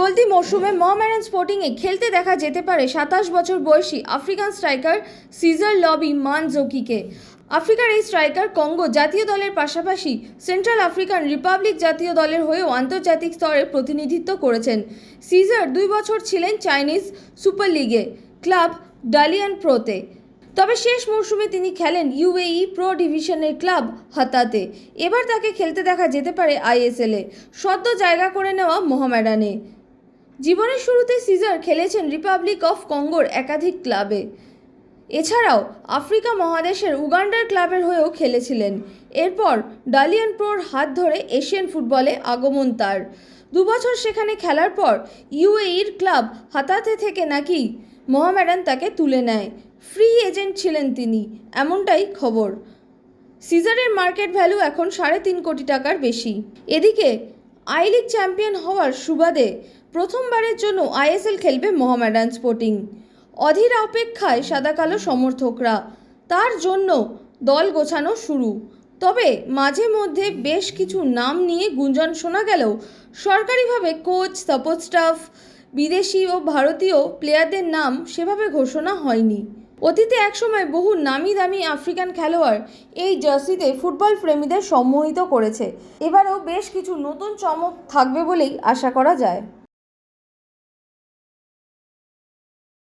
চলতি মরশুমে মহামেডান স্পোর্টিংয়ে খেলতে দেখা যেতে পারে সাতাশ বছর বয়সী আফ্রিকান স্ট্রাইকার সিজার লবি মানজোকিকে। আফ্রিকার এই স্ট্রাইকার কঙ্গো জাতীয় দলের পাশাপাশি সেন্ট্রাল আফ্রিকান রিপাবলিক জাতীয় দলের হয়েও আন্তর্জাতিক স্তরে প্রতিনিধিত্ব করেছেন। সিজার দুই বছর ছিলেন চাইনিজ সুপার লিগে ক্লাব ডালিয়ান প্রোতে। তবে শেষ মরশুমে তিনি খেলেন ইউএই প্রো ডিভিশনের ক্লাব হাতাতে। এবার তাকে খেলতে দেখা যেতে পারে আইএসএলে। সদ্য জায়গা করে নেওয়া মোহামেডানে। জীবনের শুরুতে সিজার খেলেছেন রিপাবলিক অফ কঙ্গোর একাধিক ক্লাবে। এছাড়াও আফ্রিকা মহাদেশের উগান্ডার ক্লাবের হয়েও খেলেছিলেন। এরপর ডালিয়ান প্রোর হাত ধরে এশিয়ান ফুটবলে আগমন তার। দুবছর সেখানে খেলার পর ইউএইর ক্লাব হাতাতে থেকে নাকি মোহামেডান তাকে তুলে নেয়। ফ্রি এজেন্ট ছিলেন তিনি, এমনটাই খবর। সিজারের মার্কেট ভ্যালু এখন সাড়ে তিন কোটি টাকার বেশি। এদিকে আই লিগ চ্যাম্পিয়ন হওয়ার সুবাদে প্রথমবারের জন্য আইএসএল খেলবে মোহামেডান স্পোর্টিং। অধীর অপেক্ষায় সাদা কালো সমর্থকরা। তার জন্য দল গোছানো শুরু। তবে মাঝে মধ্যে বেশ কিছু নাম নিয়ে গুঞ্জন শোনা গেলেও সরকারিভাবে কোচ, সাপোর্ট স্টাফ, বিদেশি ও ভারতীয় প্লেয়ারদের নাম সেভাবে ঘোষণা হয়নি। অতীতে একসময় বহু নামি দামি আফ্রিকান খেলোয়াড় এই জার্সিতে ফুটবল প্রেমীদের সম্মোহিত করেছে। এবারেও বেশ কিছু নতুন চমক থাকবে বলেই আশা করা যায়।